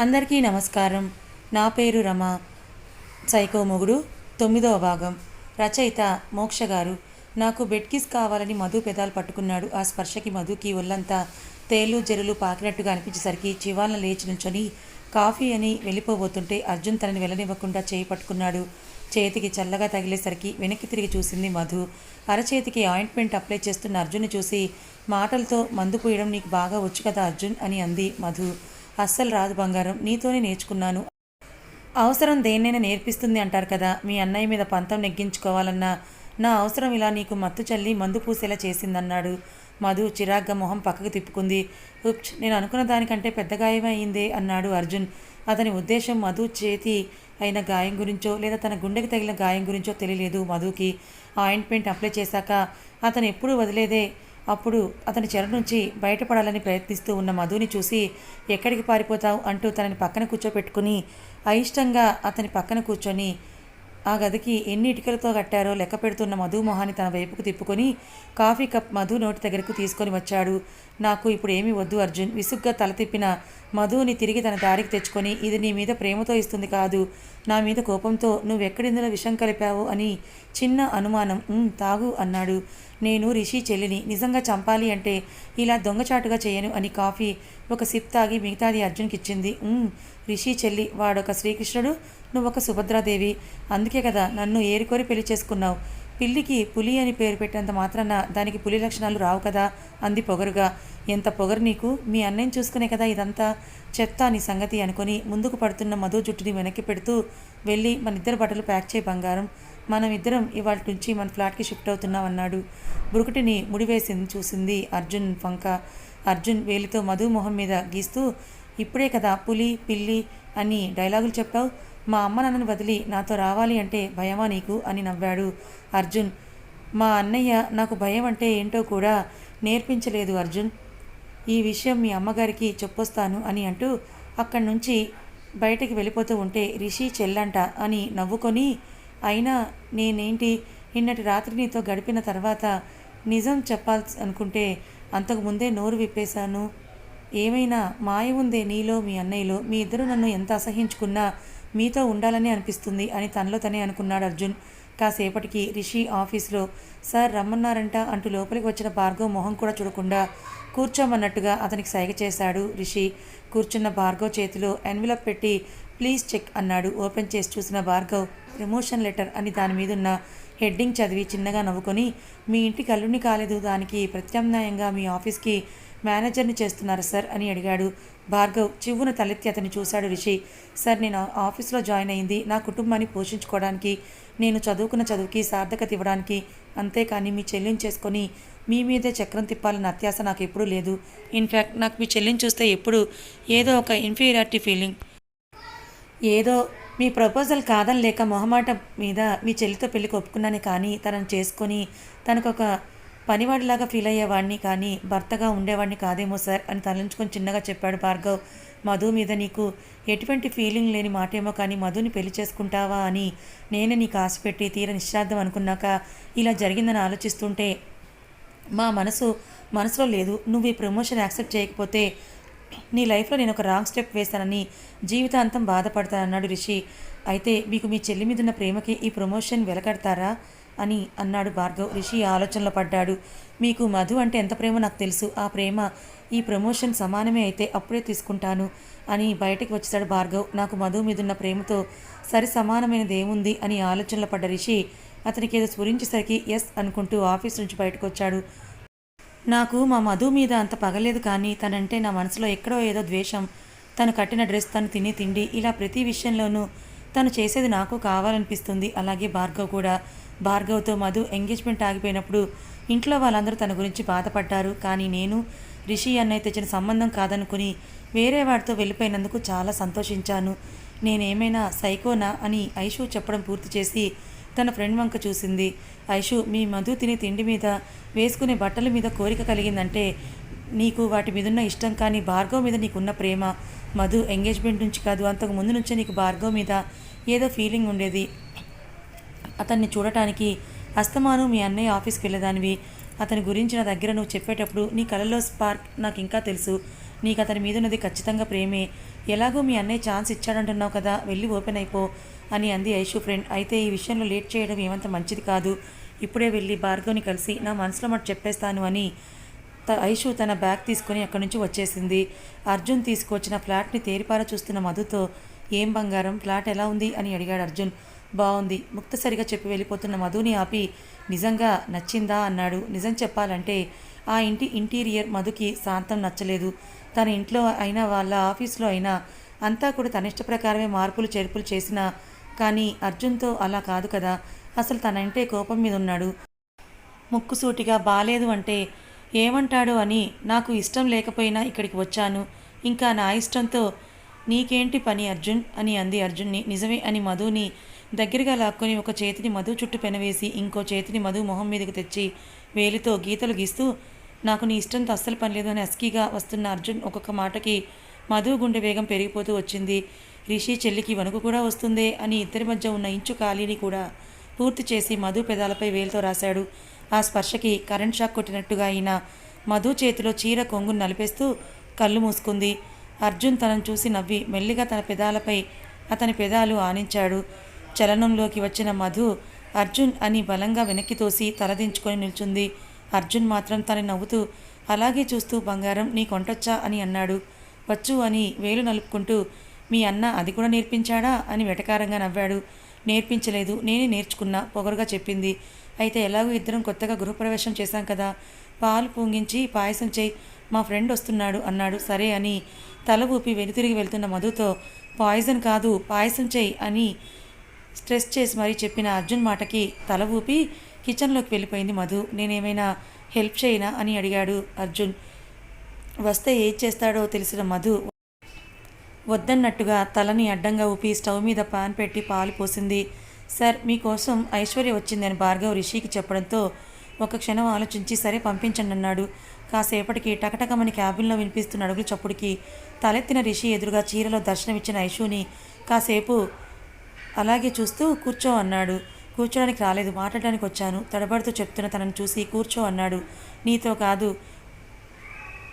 అందరికీ నమస్కారం. నా పేరు రమ. సైకో మొగుడు. తొమ్మిదవ భాగం. రచయిత మోక్ష గారు. నాకు బెడ్ కిస్ కావాలని మధు పెదాలు పట్టుకున్నాడు. ఆ స్పర్శకి మధుకి ఒళ్ళంతా తేలు జరులు పాకినట్టుగా అనిపించేసరికి చివాలన లేచి నుంచొని కాఫీ అని వెళ్ళిపోబోతుంటే అర్జున్ తనని వెళ్ళనివ్వకుండా చేయి పట్టుకున్నాడు. చేతికి చల్లగా తగిలేసరికి వెనక్కి తిరిగి చూసింది మధు. అరచేతికి ఆయింట్మెంట్ అప్లై చేస్తున్న అర్జున్ని చూసి మాటలతో మందు పోయడం నీకు బాగా వచ్చు కదా అర్జున్ అని అంది మధు. అస్సలు రాదు బంగారం నీతోనే నేర్చుకున్నాను. అవసరం దేన్నైనా నేర్పిస్తుంది అంటారు కదా మీ అన్నయ్య మీద పంతం నెగ్గించుకోవాలన్నా నా అవసరం ఇలా నీకు మత్తు చల్లి మందు పూసేలా చేసిందన్నాడు. మధు చిరాగ్గా మొహం పక్కకు తిప్పుకుంది. ఉప్చ్ నేను అనుకున్న దానికంటే పెద్ద గాయమైందే అన్నాడు అర్జున్. అతని ఉద్దేశం మధు చేతి అయిన గాయం గురించో లేదా తన గుండెకి తగిలిన గాయం గురించో తెలియలేదు మధుకి. ఆయింట్మెంట్ అప్లై చేశాక అతను ఎప్పుడూ వదిలేదే అప్పుడు అతని చెర నుంచి బయటపడాలని ప్రయత్నిస్తూ ఉన్న మధుని చూసి ఎక్కడికి పారిపోతావు? అంటూ తనని పక్కన కూర్చోపెట్టుకుని అయిష్టంగా అతని పక్కన కూర్చొని ఆ గదికి ఎన్ని ఇటుకలతో కట్టారో లెక్క పెడుతున్న మధు మొహాన్ని తన వైపుకు తిప్పుకొని కాఫీ కప్ మధు నోటి దగ్గరకు తీసుకొని వచ్చాడు. నాకు ఇప్పుడు ఏమీ వద్దు అర్జున్. విసుగ్గా తల తిప్పిన మధుని తిరిగి తన దారికి తెచ్చుకొని ఇది నీ మీద ప్రేమతో ఇస్తుంది కాదు. నా మీద కోపంతో నువ్వెక్కడిందులో విషం కలిపావు అని చిన్న అనుమానం. తాగు అన్నాడు. నేను రిషి చెల్లిని నిజంగా చంపాలి అంటే ఇలా దొంగచాటుగా చేయను అని కాఫీ ఒక సిప్ తాగి మిగతాది అర్జున్కి ఇచ్చింది రిషి చెల్లి వాడొక శ్రీకృష్ణుడు నువ్వొక సుభద్రాదేవి. అందుకే కదా నన్ను ఏరికోరి పెళ్ళి చేసుకున్నావు. పిల్లికి పులి అని పేరు పెట్టినంత మాత్రాన దానికి పులి లక్షణాలు రావు కదా అంది పొగరుగా. ఎంత పొగరు నీకు? మీ అన్నయ్యని చూసుకునే కదా ఇదంతా? చెత్త నీ సంగతి అనుకొని ముందుకు పడుతున్న మధు జుట్టుని వెనక్కి పెడుతూ వెళ్ళి మన ఇద్దరు బట్టలు ప్యాక్ చేయి బంగారం. మనం ఇద్దరం ఇవాళ నుంచి మన ఫ్లాట్కి షిఫ్ట్ అవుతున్నాం అన్నాడు. బురుకుటిని ముడివేసింది చూసింది అర్జున్ ఫంక. అర్జున్ వేలితో మధు మొహం మీద గీస్తూ ఇప్పుడే కదా పులి పిల్లి అని డైలాగులు చెప్పావు. మా అమ్మ నన్ను వదిలి నాతో రావాలి అంటే భయమా నీకు? అని నవ్వాడు అర్జున్. మా అన్నయ్య నాకు భయం అంటే ఏంటో కూడా నేర్పించలేదు అర్జున్. ఈ విషయం మీ అమ్మగారికి చెప్పొస్తాను అని అంటూ అక్కడి నుంచి బయటికి వెళ్ళిపోతూ ఉంటే రిషి చెల్లంట అని నవ్వుకొని అయినా నేనేంటి నిన్నటి రాత్రి నీతో గడిపిన తర్వాత నిజం చెప్పాల్సి అనుకుంటే అంతకు ముందే నోరు విప్పేశాను? ఏమైనా మాయ ఉందే నీలో మీ అన్నయ్యలో? మీ ఇద్దరు నన్ను ఎంత అసహించుకున్నా మీతో ఉండాలని అనిపిస్తుంది అని తనలో తనే అనుకున్నాడు అర్జున్. కాసేపటికి రిషి ఆఫీస్లో సార్ రమ్మన్నారంట అంటూ లోపలికి వచ్చిన భార్గవ్ మొహం కూడా చూడకుండా కూర్చోమన్నట్టుగా అతనికి సైగ చేశాడు రిషి. కూర్చున్న భార్గవ్ చేతిలో ఎన్విలప్ పెట్టి ప్లీజ్ చెక్ అన్నాడు ఓపెన్ చేసి చూసిన భార్గవ్. ప్రమోషన్ లెటర్ అని దాని మీదున్న హెడ్డింగ్ చదివి చిన్నగా నవ్వుకొని మీ ఇంటికి అల్లుని కాలేదు. దానికి ప్రత్యామ్నాయంగా మీ ఆఫీస్కి మేనేజర్ని చేస్తున్నారు సార్ అని అడిగాడు. భార్గవ్ చివ్వున తలెత్తి అతన్ని చూశాడు రిషి. సార్ నేను ఆఫీస్లో జాయిన్ అయింది. నా కుటుంబాన్ని పోషించుకోవడానికి నేను చదువుకున్న చదువుకి సార్థకత ఇవ్వడానికి అంతేకాని మీ చెల్లిని చేసుకొని మీ మీదే చక్రం తిప్పాలన్న అత్యాస నాకు ఎప్పుడూ లేదు. ఇన్ఫ్యాక్ట్ నాకు మీ చెల్లిని చూస్తే ఎప్పుడు ఏదో ఒక ఇన్ఫీరియారిటీ ఫీలింగ్. ఏదో మీ ప్రపోజల్ కాదని లేక మొహమాట మీద మీ చెల్లితో పెళ్ళికి ఒప్పుకున్నాను కానీ తనను చేసుకొని తనకొక పనివాడిలాగా ఫీల్ అయ్యేవాడిని కానీ భర్తగా ఉండేవాడిని కాదేమో సార్ అని తలంచుకొని చిన్నగా చెప్పాడు భార్గవ్. మధు మీద నీకు ఎటువంటి ఫీలింగ్ లేని మాటేమో కానీ మధుని పెళ్ళి చేసుకుంటావా అని నేను నీకు ఆశ పెట్టి తీర నిశ్చార్థం అనుకున్నాక ఇలా జరిగిందని ఆలోచిస్తుంటే మా మనసు మనసులో లేదు నువ్వు ఈ ప్రమోషన్ యాక్సెప్ట్ చేయకపోతే నీ లైఫ్లో నేను ఒక రాంగ్ స్టెప్ వేస్తానని జీవితాంతం బాధపడతానన్నాడు రిషి. అయితే మీకు మీ చెల్లి మీద ఉన్న ప్రేమకి ఈ ప్రమోషన్ వెలకడతారా? అని అన్నాడు భార్గవ్. రిషి ఆలోచనలో పడ్డాడు. మీకు మధు అంటే ఎంత ప్రేమో నాకు తెలుసు. ఆ ప్రేమ ఈ ప్రమోషన్ సమానమే అయితే అప్పుడే తీసుకుంటాను అని బయటికి వచ్చేసాడు భార్గవ్. నాకు మధు మీదున్న ప్రేమతో సరి సమానమైనది ఏముంది? అని ఆలోచనలో పడ్డ రిషి అతనికి ఏదో స్ఫురించేసరికి ఎస్ అనుకుంటూ ఆఫీస్ నుంచి బయటకు వచ్చాడు. నాకు మా మధు మీద అంత పగలేదు కానీ తనంటే నా మనసులో ఎక్కడో ఏదో ద్వేషం. తను కట్టిన డ్రెస్ తను తిని తిండి. ఇలా ప్రతి విషయంలోనూ తను చేసేది నాకు కావాలనిపిస్తుంది. అలాగే భార్గవ్ కూడా. భార్గవ్తో మధు ఎంగేజ్మెంట్ ఆగిపోయినప్పుడు ఇంట్లో వాళ్ళందరూ తన గురించి బాధపడ్డారు. కానీ నేను రిషి అన్నయ్య తెచ్చిన సంబంధం కాదనుకుని వేరే వాడితో వెళ్ళిపోయినందుకు చాలా సంతోషించాను. నేనేమైనా సైకోనా అని ఐషు చెప్పడం పూర్తి చేసి తన ఫ్రెండ్ వంక చూసింది. ఐషు మీ మధు తినే తిండి మీద వేసుకునే బట్టల మీద కోరిక కలిగిందంటే నీకు వాటి మీదున్న ఇష్టం కానీ భార్గవ్ మీద నీకున్న ప్రేమ. మధు ఎంగేజ్మెంట్ నుంచి కాదు అంతకు ముందు నుంచే నీకు భార్గవ్ మీద ఏదో ఫీలింగ్ ఉండేది. అతన్ని చూడటానికి అస్తమాను మీ అన్నయ్య ఆఫీస్కి వెళ్ళేదానివి. అతని గురించి నా దగ్గర నువ్వు చెప్పేటప్పుడు నీ కలలో స్పార్క్ నాకు ఇంకా తెలుసు. నీకు అతని మీద ఉన్నది ఖచ్చితంగా ప్రేమే. ఎలాగో మీ అన్నయ్య ఛాన్స్ ఇచ్చాడంటున్నావు కదా వెళ్ళి ఓపెన్ అయిపో అని అంది ఐషు ఫ్రెండ్. అయితే ఈ విషయంలో లేట్ చేయడం ఏమంత మంచిది కాదు. ఇప్పుడే వెళ్ళి భార్గవ్ని కలిసి నా మనసులో మాట చెప్పేస్తాను అని ఐషు తన బ్యాగ్ తీసుకొని అక్కడి నుంచి వచ్చేసింది. అర్జున్ తీసుకొచ్చిన ఫ్లాట్ని తేరిపార చూస్తున్న మధుతో ఏం బంగారం? ఫ్లాట్ ఎలా ఉంది? అని అడిగాడు అర్జున్. బాగుంది. ముక్తసరిగా చెప్పి వెళ్ళిపోతున్న మధుని ఆపి నిజంగా నచ్చిందా? అన్నాడు. నిజం చెప్పాలంటే ఆ ఇంటి ఇంటీరియర్ మధుకి శాంతం నచ్చలేదు. తన ఇంట్లో అయినా వాళ్ళ ఆఫీస్లో అయినా అంతా కూడా తన ఇష్ట ప్రకారమే మార్పులు చేర్పులు చేసినా కానీ అర్జున్తో అలా కాదు కదా. అసలు తనంటే కోపం మీద ఉన్నాడు. ముక్కుసూటిగా బాలేదు అంటే ఏమంటాడు అని నాకు ఇష్టం లేకపోయినా ఇక్కడికి వచ్చాను. ఇంకా నా ఇష్టంతో నీకేంటి పని అర్జున్? అని అంది అర్జున్ని. నిజమే అని మధుని దగ్గరగా లాక్కొని ఒక చేతిని మధు చుట్టూ పెనవేసి ఇంకో చేతిని మధు మొహం మీదకి తెచ్చి వేలితో గీతలు గీస్తూ నాకు నీ ఇష్టంతో అస్సలు పనిలేదు అని అస్కీగా వస్తున్న అర్జున్ ఒక్కొక్క మాటకి మధు గుండె వేగం పెరిగిపోతూ వచ్చింది. రిషి చెల్లికి వణుకు కూడా వస్తుందే అని ఇద్దరి మధ్య ఉన్న ఇంచు ఖాళీని కూడా పూర్తి చేసి మధు పెదాలపై వేలుతో రాశాడు. ఆ స్పర్శకి కరెంట్ షాక్ కొట్టినట్టుగా అయిన మధు చేతిలో చీర కొంగును నలిపేస్తూ కళ్ళు మూసుకుంది. అర్జున్ తనను చూసి నవ్వి మెల్లిగా తన పెదాలపై అతని పెదాలు ఆనించాడు. చలనంలోకి వచ్చిన మధు అర్జున్ అని బలంగా వెనక్కి తోసి తలదించుకొని నిల్చుంది. అర్జున్ మాత్రం తను నవ్వుతూ అలాగే చూస్తూ బంగారం నీ కొంటొచ్చా? అని అన్నాడు. వచ్చు అని వేలు నలుపుకుంటూ మీ అన్న అది కూడా నేర్పించాడా? అని వెటకారంగా నవ్వాడు. నేర్పించలేదు నేనే నేర్చుకున్నా పొగరుగా చెప్పింది. అయితే ఎలాగో ఇద్దరం కొత్తగా గృహప్రవేశం చేశాం కదా పాలు పొంగించి పాయసం చేయి మా ఫ్రెండ్ వస్తున్నాడు అన్నాడు. సరే అని తల ఊపి వెనుతిరిగి వెళ్తున్న మధుతో పాయిజన్ కాదు పాయసం చేయి అని స్ట్రెస్ చేసి మరీ చెప్పిన అర్జున్ మాటకి తల ఊపి కిచెన్లోకి వెళ్ళిపోయింది మధు. నేనేమైనా హెల్ప్ చేయనా అని అడిగాడు అర్జున్. వస్తే ఏం చేస్తాడో తెలిసిన మధు. వద్దన్నట్టుగా తలని అడ్డంగా ఊపి స్టవ్ మీద పాన్ పెట్టి పాలు పోసింది. సార్ మీకోసం ఐశ్వర్య వచ్చిందని భార్గవ్ రిషికి చెప్పడంతో ఒక క్షణం ఆలోచించి సరే పంపించండి అన్నాడు. కాసేపటికి టకటకమని క్యాబిన్లో వినిపిస్తున్న అడుగుల చప్పుడికి తలెత్తిన రిషి ఎదురుగా చీరలో దర్శనమిచ్చిన ఐషుని కాసేపు అలాగే చూస్తూ కూర్చో అన్నాడు. కూర్చోడానికి రాలేదు. మాట్లాడడానికి వచ్చాను. తడబడుతూ చెప్తున్న తనను చూసి కూర్చో అన్నాడు. నీతో కాదు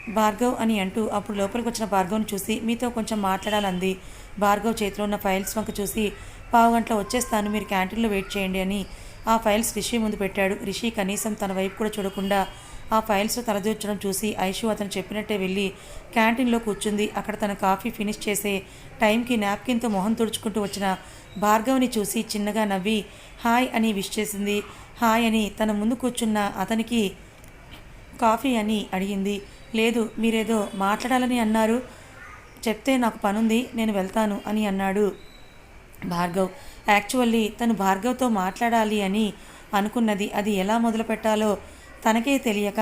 భార్గవ్ అని అంటూ అప్పుడు లోపలికి వచ్చిన భార్గవ్ని చూసి మీతో కొంచెం మాట్లాడాలంది. భార్గవ్ చేతిలో ఉన్న ఫైల్స్ వంక చూసి పావు గంటలో వచ్చేస్తాను. మీరు క్యాంటీన్లో వెయిట్ చేయండి అని ఆ ఫైల్స్ రిషి ముందు పెట్టాడు. రిషి కనీసం తన వైపు కూడా చూడకుండా ఆ ఫైల్స్ తలదూర్చడం చూసి ఐషు అతను చెప్పినట్టే వెళ్ళి క్యాంటీన్లో కూర్చుంది. అక్కడ తన కాఫీ ఫినిష్ చేసే టైంకి నాప్కిన్తో మొహం తుడుచుకుంటూ వచ్చిన భార్గవ్ని చూసి చిన్నగా నవ్వి హాయ్ అని విష్ చేసింది. హాయ్ అని తన ముందు కూర్చున్న అతనికి కాఫీ అని అడిగింది. లేదు మీరేదో మాట్లాడాలని అన్నారు. చెప్తే నాకు పనుంది నేను వెళ్తాను అని అన్నాడు భార్గవ్. యాక్చువల్లీ తను భార్గవ్తో మాట్లాడాలి అని అనుకున్నది అది ఎలా మొదలు పెట్టాలో తనకే తెలియక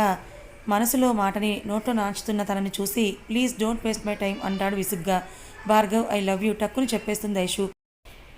మనసులో మాటని నోట్లో నాచుతున్న తనని చూసి please don't waste my time అంటాడు విసుగ్గా. భార్గవ్ ఐ లవ్ యూ టక్కుని చెప్పేస్తుంది ఐషు.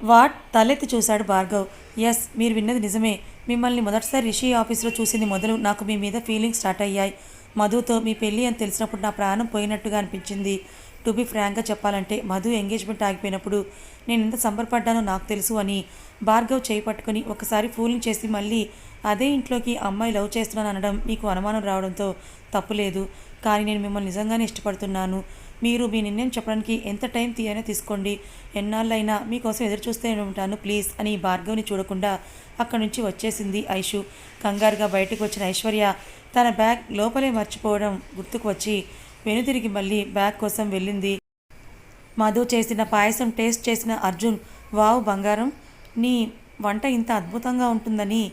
వాట్? తలెత్తి చూశాడు భార్గవ్. ఎస్ మీరు విన్నది నిజమే. మిమ్మల్ని మొదటిసారి రిషి ఆఫీస్లో చూసింది మొదలు నాకు మీ మీద ఫీలింగ్ స్టార్ట్ అయ్యాయి. మధుతో మీ పెళ్ళి అని తెలిసినప్పుడు నా ప్రాణం పోయినట్టుగా అనిపించింది. టు బి ఫ్రాంక్గా చెప్పాలంటే మధు ఎంగేజ్మెంట్ ఆగిపోయినప్పుడు నేను ఎంత సంబరపడ్డానో నాకు తెలుసు అని భార్గవ్ చేయి ఒకసారి ఫూలింగ్ చేసి మళ్ళీ అదే ఇంట్లోకి అమ్మాయి లవ్ చేస్తున్నాను అనడం మీకు అనుమానం రావడంతో తప్పులేదు. కానీ నేను మిమ్మల్ని నిజంగానే ఇష్టపడుతున్నాను. మీరు మీ నిర్ణయం చెప్పడానికి ఎంత టైం తీయైనా తీసుకోండి. ఎన్నాళ్ళైనా మీకోసం ఎదురు చూస్తే ఉంటాను ప్లీజ్ అని భార్గవ్ని చూడకుండా అక్కడి నుంచి వచ్చేసింది ఐషు. కంగారుగా బయటకు వచ్చిన ఐశ్వర్య తన బ్యాగ్ లోపలే మర్చిపోవడం గుర్తుకు వచ్చి వెనుతిరిగి మళ్ళీ బ్యాగ్ కోసం వెళ్ళింది. మధు చేసిన పాయసం టేస్ట్ చేసిన అర్జున్ వావ్ బంగారం నీ వంట ఇంత అద్భుతంగా ఉంటుందని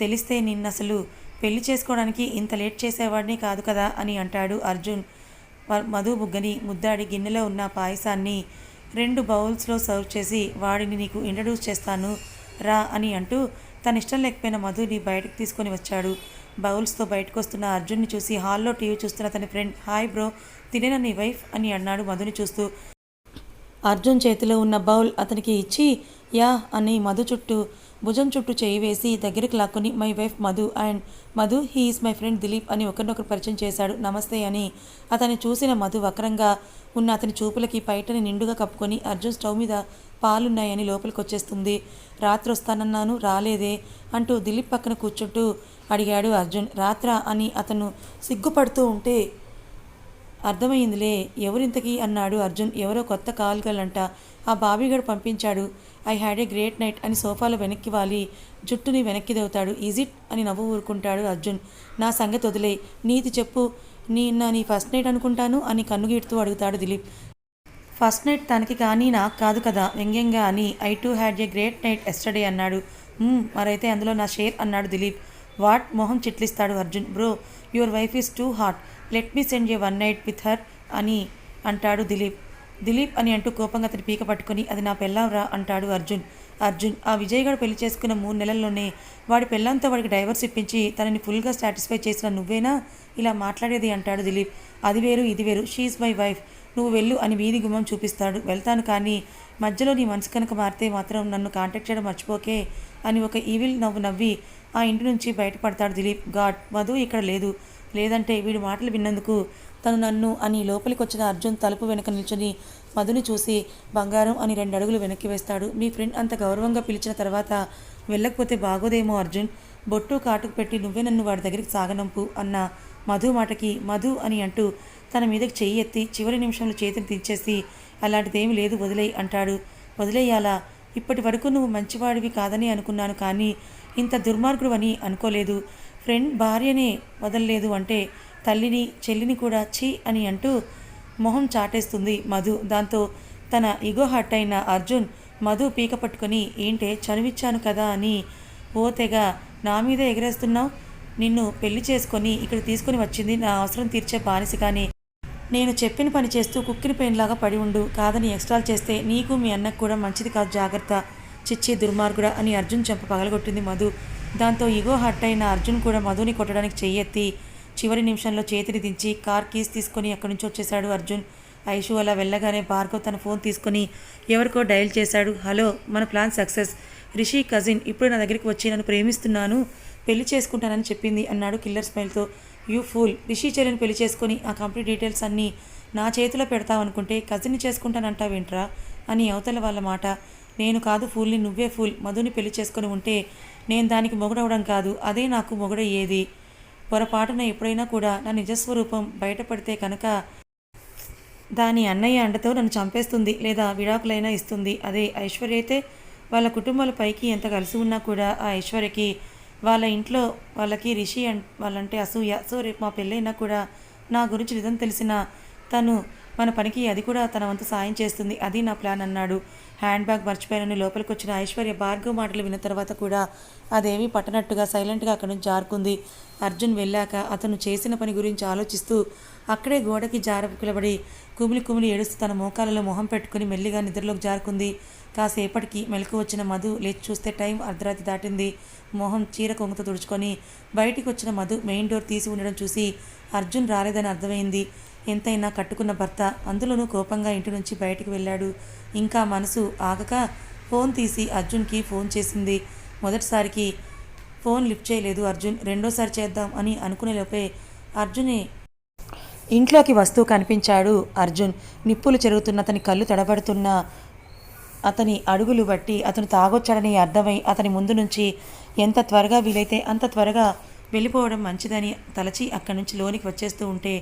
తెలిస్తే నిన్న అసలు పెళ్ళి చేసుకోవడానికి ఇంత లేట్ చేసేవాడిని కాదు కదా అని అంటాడు అర్జున్. మధుబుగ్గని మధు బుగ్గని ముద్దాడి గిన్నెలో ఉన్న పాయసాన్ని రెండు బౌల్స్లో సర్వ్ చేసి వాడిని నీకు ఇంట్రడ్యూస్ చేస్తాను రా అని అంటూ తన ఇష్టం లేకపోయిన మధుని బయటకు తీసుకొని వచ్చాడు. బౌల్స్తో బయటకు వస్తున్న అర్జున్ని చూసి హాల్లో టీవీ చూస్తున్న తన ఫ్రెండ్ హాయ్ బ్రో తినేనా నీ వైఫ్? అని అన్నాడు మధుని చూస్తూ. అర్జున్ చేతిలో ఉన్న బౌల్ అతనికి ఇచ్చి యా అని మధు చుట్టూ భుజం చుట్టూ చేయి వేసి దగ్గరికి లాక్కుని my wife Madhu and Madhu he is my friend Dilip అని ఒకరినొకరు పరిచయం చేశాడు. నమస్తే అని అతన్ని చూసిన మధు వక్రంగా ఉన్న అతని చూపులకి పైటని నిండుగా కప్పుకొని అర్జున్ స్టవ్ మీద పాలున్నాయని లోపలికి వచ్చేస్తుంది రాత్రి వస్తానన్నాను రాలేదే అంటూ దిలీప్ పక్కన కూర్చుంటూ అడిగాడు అర్జున్. రాత్రా అని అతను సిగ్గుపడుతూ ఉంటే అర్థమైందిలే ఎవరింతకీ? అన్నాడు అర్జున్. ఎవరో కొత్త కాల్గలంట ఆ బాబీగడు పంపించాడు. I had a great night అని సోఫాలో వెనక్కి వాలి. జుట్టుని వెనక్కి దవుతాడు ఈజిట్ అని నవ్వు ఊరుకుంటాడు అర్జున్. నా సంగతి వదిలే. నీతి చెప్పు. నీ నా నీ ఫస్ట్ నైట్ అనుకుంటాను అని కన్నుగీడుతూ అడుగుతాడు దిలీప్. ఫస్ట్ నైట్ తనకి కానీ నాకు కాదు కదా. వ్యంగ్యంగా అని I too had a great night yesterday అన్నాడు. Hmm, మరైతే అందులో నా షేర్ అన్నాడు దిలీప్. వాట్ మొహం చిట్లిస్తాడు Arjun. Bro your wife is too hot let me send a one night with her అని అంటాడు దిలీప్. దిలీప్ అని అంటూ కోపంగా అతని పీక పట్టుకొని అది నా పెళ్ళాంరా అంటాడు అర్జున్. అర్జున్ ఆ విజయ్గాడు పెళ్ళి చేసుకున్న మూడు నెలల్లోనే వాడి పెళ్ళంతో వాడికి డైవర్స్ ఇప్పించి తనని ఫుల్గా సాటిస్ఫై చేసిన నువ్వేనా? ఇలా మాట్లాడేది అంటాడు దిలీప్. అది వేరు ఇది వేరు. షీఈ్ మై వైఫ్ నువ్వు వెళ్ళు అని వీధి గుమ్మం చూపిస్తాడు. వెళ్తాను కానీ మధ్యలో నీ మనసు కనుక మారితే మాత్రం నన్ను కాంటాక్ట్ చేయడం మర్చిపోకే అని ఒక ఈవిల్ నవ్వు నవ్వి ఆ ఇంటి నుంచి బయటపడతాడు దిలీప్. గాడ్ మధు ఇక్కడ లేదు. లేదంటే వీడి మాటలు విన్నందుకు తను నన్ను అని లోపలికి వచ్చిన అర్జున్ తలుపు వెనుక నిల్చొని మధుని చూసి బంగారం అని రెండు అడుగులు వెనక్కి వేస్తాడు. మీ ఫ్రెండ్ అంత గౌరవంగా పిలిచిన తర్వాత వెళ్ళకపోతే బాగోదేమో అర్జున్. బొట్టు కాటుకు పెట్టి నువ్వే నన్ను వాడి దగ్గరికి సాగనంపు అన్న మధు మాటకి మధు అని అంటూ తన మీదకి చెయ్యి ఎత్తి చివరి నిమిషంలో చేతిని తీర్చేసి అలాంటిదేమీ లేదు వదిలేయి అంటాడు. వదిలేయాలా? ఇప్పటి వరకు నువ్వు మంచివాడివి కాదని అనుకున్నాను కానీ ఇంత దుర్మార్గుడు అని అనుకోలేదు. ఫ్రెండ్ భార్యనే వదలలేదు అంటే తల్లిని చెల్లిని కూడా ఛీ అని అంటూ మొహం చాటేస్తుంది మధు. దాంతో తన ఇగో హట్ అయిన అర్జున్ మధు పీక పట్టుకొని ఏంటే చనువిచ్చాను కదా అని ఓ తెగ నా మీద ఎగరేస్తున్నావు? నిన్ను పెళ్ళి చేసుకొని ఇక్కడ తీసుకొని వచ్చింది నా అవసరం తీర్చే బానిస కానీ నేను చెప్పిన పని చేస్తూ కుక్కిన పెయిన్లాగా పడి ఉండు. కాదని ఎక్స్ట్రాల్ చేస్తే నీకు మీ అన్నకు కూడా మంచిది కాదు జాగ్రత్త. చిచ్చి దుర్మార్గుడా అని అర్జున్ చెంప పగలగొట్టింది మధు. దాంతో ఇగో హట్ అయిన అర్జున్ కూడా మధుని కొట్టడానికి చెయ్యెత్తి చివరి నిమిషంలో చేతిని దించి కార్ కీస్ తీసుకొని అక్కడి నుంచి వచ్చేశాడు అర్జున్. ఐషు అలా వెళ్ళగానే భార్గవ్ తన ఫోన్ తీసుకొని ఎవరికో డయల్ చేశాడు. హలో మన ప్లాన్ సక్సెస్. రిషి కజిన్ ఇప్పుడు నా దగ్గరికి వచ్చి నన్ను ప్రేమిస్తున్నాను. పెళ్ళి చేసుకుంటానని చెప్పింది అన్నాడు కిల్లర్ స్మైల్తో. You fool. రిషి చెల్లిని పెళ్ళి చేసుకొని ఆ కంప్లీట్ డీటెయిల్స్ అన్నీ నా చేతిలో పెడతావనుకుంటే కజిన్ని చేసుకుంటానంటావేంట్రా? అని అవతల వాళ్ళ మాట. నేను కాదు ఫూల్ని నువ్వే ఫూల్. మధుని పెళ్ళి చేసుకొని ఉంటే నేను దానికి మొగుడవడం కాదు. అదే నాకు మొగుడయ్యేది. పొరపాటున ఎప్పుడైనా కూడా నా నిజస్వరూపం బయటపడితే కనుక దాని అన్నయ్య అండతో నన్ను చంపేస్తుంది లేదా విడాకులైనా ఇస్తుంది. అదే ఐశ్వర్య అయితే వాళ్ళ కుటుంబాల పైకి ఎంత కలిసి ఉన్నా కూడా ఆ ఐశ్వర్యకి వాళ్ళ ఇంట్లో వాళ్ళకి రిషి అన్ వాళ్ళంటే అసూయ. సో రేపు మా పెళ్ళైనా కూడా నా గురించి నిజం తెలిసిన తను మన పనికి అది కూడా తన వంతు సాయం చేస్తుంది. అది నా ప్లాన్ అన్నాడు. హ్యాండ్ బ్యాగ్ మర్చిపోయానని లోపలికి వచ్చిన ఐశ్వర్య భార్గవ్ మాటలు విన్న తర్వాత కూడా అదేమీ పట్టనట్టుగా సైలెంట్గా అక్కడి నుంచి జారుకుంది. అర్జున్ వెళ్ళాక అతను చేసిన పని గురించి ఆలోచిస్తూ అక్కడే గోడకి జారకులబడి కుమిలి కుమిలి ఏడుస్తూ తన మోకాలలో మొహం పెట్టుకుని మెల్లిగా నిద్రలోకి జారుకుంది. కాసేపటికి మెలకు వచ్చిన మధు లేచి చూస్తే టైం అర్ధరాత్రి దాటింది. మొహం చీర కొంగుతో తుడుచుకొని బయటికి వచ్చిన మధు మెయిన్ డోర్ తీసి ఉండడం చూసి అర్జున్ రాలేదని అర్థమైంది. ఎంతైనా కట్టుకున్న భర్త. అందులోనూ కోపంగా ఇంటి నుంచి బయటికి వెళ్ళాడు. ఇంకా మనసు ఆగక ఫోన్ తీసి అర్జున్కి ఫోన్ చేసింది. మొదటిసారికి ఫోన్ లిఫ్ట్ చేయలేదు అర్జున్. రెండోసారి చేద్దాం అని అనుకునే లోపే అర్జునే ఇంట్లోకి వస్తూ కనిపించాడు అర్జున్. నిప్పులు చెరుగుతున్న అతని కళ్ళు తడబడుతున్న అతని అడుగులు బట్టి అతను తాగొచ్చాడని అర్థమై అతని ముందు నుంచి ఎంత త్వరగా వీలైతే అంత త్వరగా వెళ్ళిపోవడం మంచిదని తలచి అక్కడి నుంచి లోనికి వచ్చేస్తూ ఉంటే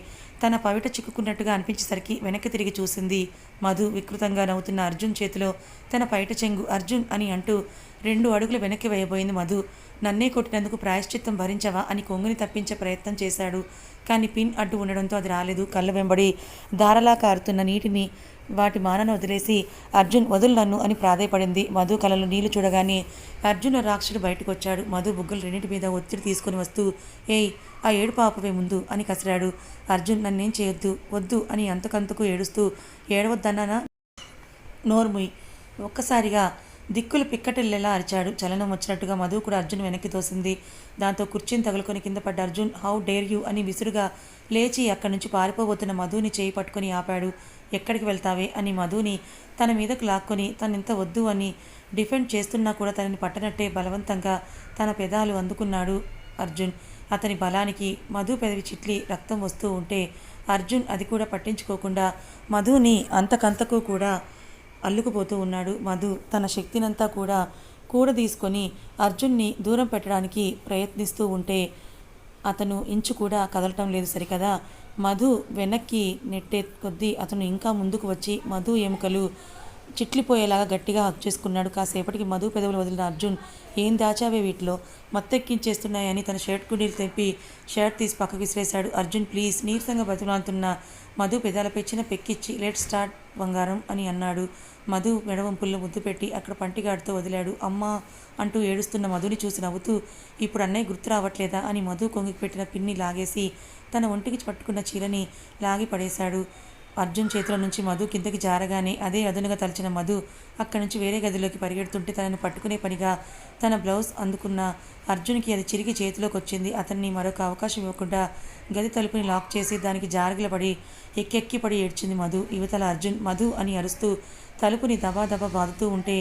తన పవిట చిక్కుకున్నట్టుగా అనిపించేసరికి వెనక్కి తిరిగి చూసింది. మధు వికృతంగా నవ్వుతున్న అర్జున్ చేతిలో తన పైట చెంగు అర్జున్ అని అంటూ రెండు అడుగులు వెనక్కి వేయబోయింది మధు. నన్నే కొట్టినందుకు ప్రాయశ్చిత్తం భరించవా అని కొంగుని తప్పించే ప్రయత్నం చేశాడు. కానీ పిన్ అడ్డు ఉండడంతో అది రాలేదు. కళ్ళ వెంబడి దారలా కారుతున్న నీటిని వాటి మానను వదిలేసి అర్జున్ వదులు నన్ను అని ప్రాధేయపడింది. మధు కలలో నీళ్ళు చూడగానే అర్జున్ రాక్షసుడు బయటకు వచ్చాడు మధు బుగ్గలు రెండింటి మీద ఒత్తిడి తీసుకొని వస్తూ ఏయ్ ఆ ఏడు పాపవే ముందు అని కసిరాడు. అర్జున్ నన్నేం చేయొద్దు వద్దు అని అంతకంతకు ఏడుస్తూ ఏడవద్దన్నానా? నోర్ముయ్ ఒక్కసారిగా దిక్కులు పిక్కటిల్లేలా అరిచాడు. చలనం వచ్చినట్టుగా మధు కూడా అర్జున్ వెనక్కి తోసింది. దాంతో కుర్చీని తగులుకొని కింద పడ్డ అర్జున్ హౌ డేర్ యూ అని విసురుగా లేచి అక్కడి నుంచి పారిపోబోతున్న మధుని చేయి పట్టుకొని ఆపాడు. ఎక్కడికి వెళ్తావే అని మధుని తన మీదకు లాక్కొని తనింత వద్దు అని డిఫెండ్ చేస్తున్నా కూడా తనని పట్టనట్టే బలవంతంగా తన పెదాలు అందుకున్నాడు అర్జున్. అతని బలానికి మధు పెదవి చిట్లి రక్తం వస్తూ ఉంటే అర్జున్ అది కూడా పట్టించుకోకుండా మధుని అంతకంతకు కూడా అల్లుకుపోతూ ఉన్నాడు. మధు తన శక్తినంతా కూడా కూడ తీసుకొని అర్జున్ని దూరం పెట్టడానికి ప్రయత్నిస్తూ ఉంటే అతను ఇంచు కూడా కదలటం లేదు సరికదా? మధు వెనక్కి నెట్టే కొద్దీ అతను ఇంకా ముందుకు వచ్చి మధు ఎముకలు చిట్లిపోయేలాగా గట్టిగా హక్ చేసుకున్నాడు. కాసేపటికి మధు పెదవులు వదిలిన అర్జున్ ఏం దాచావే వీటిలో? మత్తెక్కించేస్తున్నాయని తన షర్ట్ గుండీలు తెంపి షర్ట్ తీసి పక్కకు విసిరేశాడు. అర్జున్ ప్లీజ్ నీరసంగా బతులాడుతున్న మధు పెదాలపై చిన్న పెక్కిచ్చి లెట్ స్టార్ట్ బంగారం అని అన్నాడు. మధు మెడవంపుల్లో ముద్దు పెట్టి అక్కడ పంటిగాడితో వదిలాడు. అమ్మా అంటూ ఏడుస్తున్న మధుని చూసి నవ్వుతూ ఇప్పుడు అన్నయ్య గుర్తు రావట్లేదా? అని మధు కొంగికి పెట్టిన పిన్ని లాగేసి తన ఒంటికి పట్టుకున్న చీరని లాగి పడేశాడు. అర్జున్ చేతిలో నుంచి మధు కిందకి జారగానే అదే అదునుగా తలిచిన మధు అక్కడి నుంచి వేరే గదిలోకి పరిగెడుతుంటే తనను పట్టుకునే పనిగా తన బ్లౌజ్ అందుకున్న అర్జున్కి అది చిరిగి చేతిలోకి వచ్చింది. అతన్ని మరొక అవకాశం ఇవ్వకుండా గది తలుపుని లాక్ చేసి దానికి జారగలపడి ఎక్కెక్కి పడి ఏడ్చింది మధు. యువతల అర్జున్ మధు అని అరుస్తూ తలుపుని దబాదబా బాదుతూ ఉంటే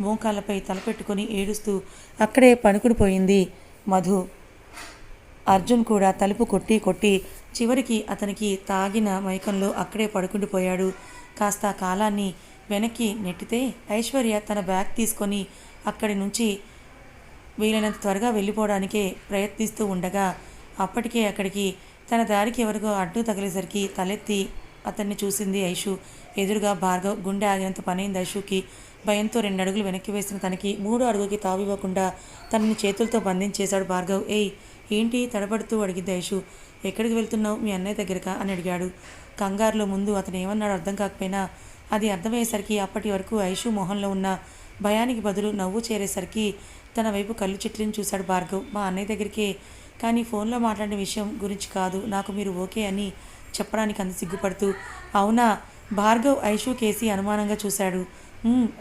మోకాళ్ళపై తలపెట్టుకొని ఏడుస్తూ అక్కడే పనుకుడిపోయింది మధు. అర్జున్ కూడా తలుపు కొట్టి కొట్టి చివరికి అతనికి తాగిన మైకంలో అక్కడే పడుకుండిపోయాడు కాస్త కాలాన్ని వెనక్కి నెట్టితే ఐశ్వర్య తన బ్యాగ్ తీసుకొని అక్కడి నుంచి వీలైనంత త్వరగా వెళ్ళిపోవడానికే ప్రయత్నిస్తూ ఉండగా అప్పటికే అక్కడికి తన దారికి ఎవరికో అడ్డు తగిలేసరికి తలెత్తి అతన్ని చూసింది ఐషు. ఎదురుగా భార్గవ్ గుండె ఆగినంత పనైంది ఐషుకి. భయంతో రెండు అడుగులు వెనక్కి వేసిన తనకి మూడు అడుగుకి తావివ్వకుండా తనని చేతులతో బంధించేశాడు భార్గవ్. ఏయ్ ఏంటి తడబడుతూ అడిగింది ఐషు. ఎక్కడికి వెళ్తున్నావు? మీ అన్నయ్య దగ్గరకా? అని అడిగాడు. కంగారులో ముందు అతను ఏమన్నాడు అర్థం కాకపోయినా అది అర్థమయ్యేసరికి అప్పటి వరకు ఐషు మొహంలో ఉన్న భయానికి బదులు నవ్వు చేరేసరికి తన వైపు కళ్ళు చిట్లిని చూశాడు భార్గవ్. మా అన్నయ్య దగ్గరికే. కానీ ఫోన్లో మాట్లాడిన విషయం గురించి కాదు. నాకు మీరు ఓకే అని చెప్పడానికి అంత సిగ్గుపడుతూ అవునా? భార్గవ్ ఐషు కేసి అనుమానంగా చూశాడు.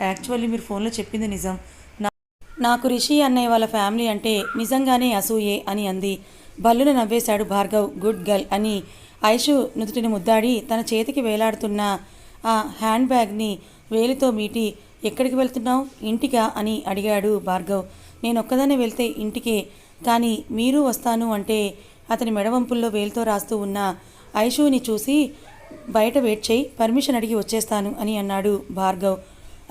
యాక్చువల్లీ మీరు ఫోన్లో చెప్పింది నిజం. నా- నాకు రిషి అన్నయ్య వాళ్ళ ఫ్యామిలీ అంటే నిజంగానే అసూయే అని అంది. బల్లున నవ్వేశాడు భార్గవ్ గుడ్ గర్ల్ అని ఐషు నుదుటిని ముద్దాడి తన చేతికి వేలాడుతున్న ఆ హ్యాండ్ బ్యాగ్ని వేలితో మీటి ఎక్కడికి వెళ్తున్నావు? ఇంటికా? అని అడిగాడు భార్గవ్. నేను ఒక్కదానే వెళ్తే ఇంటికే కానీ మీరు వస్తాను అంటే అతని మెడవంపుల్లో వేలితో రాస్తూ ఉన్న ఐషుని చూసి బయట వెయిట్ చేయి పర్మిషన్ అడిగి వచ్చేస్తాను అని అన్నాడు భార్గవ్.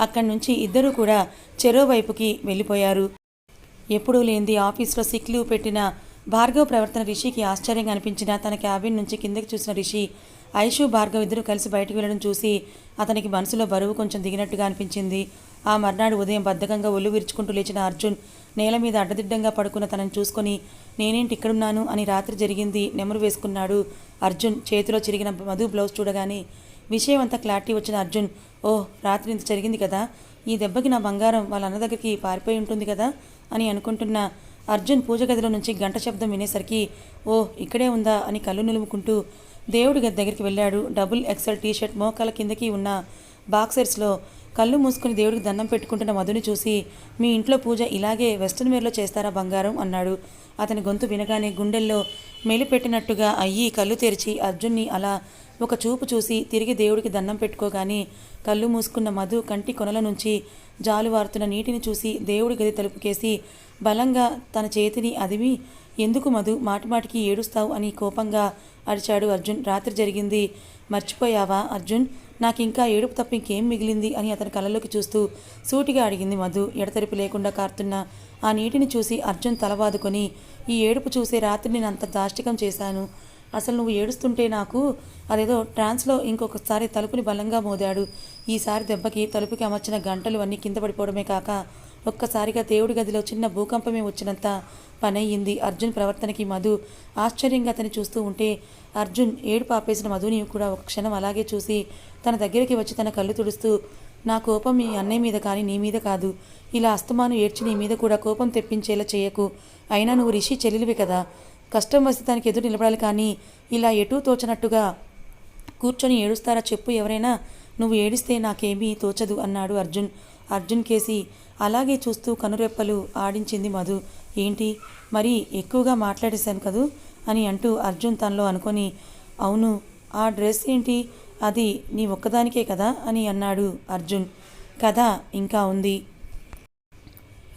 అక్కడి నుంచి ఇద్దరూ కూడా చెరో వైపుకి వెళ్ళిపోయారు. ఎప్పుడూ లేనిది ఆఫీస్లో సిక్ లీవ్ పెట్టిన భార్గవ్ ప్రవర్తన రిషికి ఆశ్చర్యంగా అనిపించిన తన క్యాబిన్ నుంచి కిందకి చూసిన రిషి ఐషు భార్గవ్ ఇద్దరు కలిసి బయటకు వెళ్ళడం చూసి అతనికి మనసులో బరువు కొంచెం దిగినట్టుగా అనిపించింది. ఆ మర్నాడు ఉదయం బద్ధకంగా ఒళ్ళు విరుచుకుంటూ లేచిన అర్జున్ నేల మీద అడ్డదిడ్డంగా పడుకున్న తనని చూసుకొని నేనేంటి ఇక్కడున్నాను? అని రాత్రి జరిగింది నెమరు వేసుకున్నాడు అర్జున్. చేతిలో చిరిగిన మధు బ్లౌజ్ చూడగానే విషయం అంతా క్లారిటీ వచ్చిన అర్జున్ ఓహ్ రాత్రి ఇంత జరిగింది కదా? ఈ దెబ్బకి నా బంగారం వాళ్ళ అన్న దగ్గరికి పారిపోయి ఉంటుంది కదా? అని అనుకుంటున్నా అర్జున్ పూజ గదిలో నుంచి గంట శబ్దం వినేసరికి ఓ ఇక్కడే ఉందా? అని కళ్ళు నిలుముకుంటూ దేవుడి గది దగ్గరికి వెళ్ళాడు. డబుల్ ఎక్సెల్ టీషర్ట్ మోకాల కిందకి ఉన్న బాక్సర్స్లో కళ్ళు మూసుకుని దేవుడికి దండం పెట్టుకుంటున్న మధుని చూసి మీ ఇంట్లో పూజ ఇలాగే వెస్టర్న్ వేర్లో చేస్తారా బంగారం? అన్నాడు. అతని గొంతు వినగానే గుండెల్లో మెలిపెట్టినట్టుగా అయ్యి కళ్ళు తెరిచి అర్జున్ని అలా ఒక చూపు చూసి తిరిగి దేవుడికి దండం పెట్టుకోగానే కళ్ళు మూసుకున్న మధు కంటి కొనల నుంచి జాలువారుతున్న నీటిని చూసి దేవుడి గది తలుపుకేసి బలంగా తన చేతిని అదిమి ఎందుకు మధు మాటిమాటికి ఏడుస్తావు? అని కోపంగా అరిచాడు అర్జున్. రాత్రి జరిగింది. మర్చిపోయావా అర్జున్? నాకు ఇంకా ఏడుపు తప్ప ఇంకేం మిగిలింది? అని అతని కళ్ళలోకి చూస్తూ సూటిగా అడిగింది మధు. ఎడతెరిపి లేకుండా కారుతున్న ఆ నీటిని చూసి అర్జున్ తలవాదుకొని ఈ ఏడుపు చూసే రాత్రి నేను అంత దాష్టికం చేశాను. అసలు నువ్వు ఏడుస్తుంటే నాకు అదేదో ట్రాన్స్లో ఇంకొకసారి తలుపుని బలంగా మోదాడు. ఈసారి దెబ్బకి తలుపుకి అమర్చిన గంటలు అన్నీ కింద పడిపోవడమే కాక ఒక్కసారిగా దేవుడి గదిలో చిన్న భూకంపమే వచ్చినంత పనయ్యింది అర్జున్ ప్రవర్తనకి మధు. ఆశ్చర్యంగా అతని చూస్తూ ఉంటే అర్జున్ ఏడు పాపేసిన మధుని కూడా ఒక క్షణం అలాగే చూసి తన దగ్గరికి వచ్చి తన కళ్ళు తుడుస్తూ నా కోపం మీ అన్నయ్య మీద కానీ నీ మీద కాదు. ఇలా అస్తమాను ఏడ్చి నీ మీద కూడా కోపం తెప్పించేలా చేయకు. అయినా నువ్వు రిషి చెల్లెలివి కదా. కష్టం వస్తే దానికి ఎదురు నిలబడాలి కానీ ఇలా ఎటూ తోచనట్టుగా కూర్చొని ఏడుస్తారా చెప్పు ఎవరైనా. నువ్వు ఏడిస్తే నాకేమీ తోచదు అన్నాడు అర్జున్. అర్జున్ కేసి అలాగే చూస్తూ కనురెప్పలు ఆడించింది మధు. ఏంటి? మరి ఎక్కువగా మాట్లాడేశాను కదూ? అని అంటూ అర్జున్ తనలో అనుకొని అవును ఆ డ్రెస్ ఏంటి? అది నీ ఒక్కదానికే కదా అని అన్నాడు అర్జున్. కథ ఇంకా ఉంది.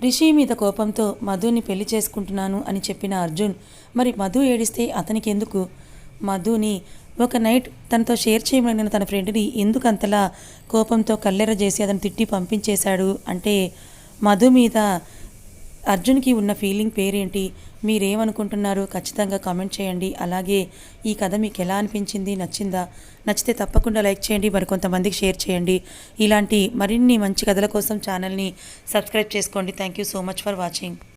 రిషి మీద కోపంతో మధుని పెళ్ళి చేసుకుంటున్నాను అని చెప్పిన అర్జున్ మరి మధు ఏడిస్తే అతనికి ఎందుకు మధుని ఒక నైట్ తనతో షేర్ చేయమని తన ఫ్రెండ్ని ఎందుకు అంతలా కోపంతో కల్లెర చేసి అతను తిట్టి పంపించేశాడు? అంటే మధు మీద అర్జున్కి ఉన్న ఫీలింగ్ పేరేంటి? మీరేమనుకుంటున్నారు? ఖచ్చితంగా కామెంట్ చేయండి. అలాగే ఈ కథ మీకు ఎలా అనిపించింది? నచ్చిందా? నచ్చితే తప్పకుండా లైక్ చేయండి. మరి కొంతమందికి షేర్ చేయండి. ఇలాంటి మరిన్ని మంచి కథల కోసం ఛానల్ని సబ్స్క్రైబ్ చేసుకోండి. Thank you so much for watching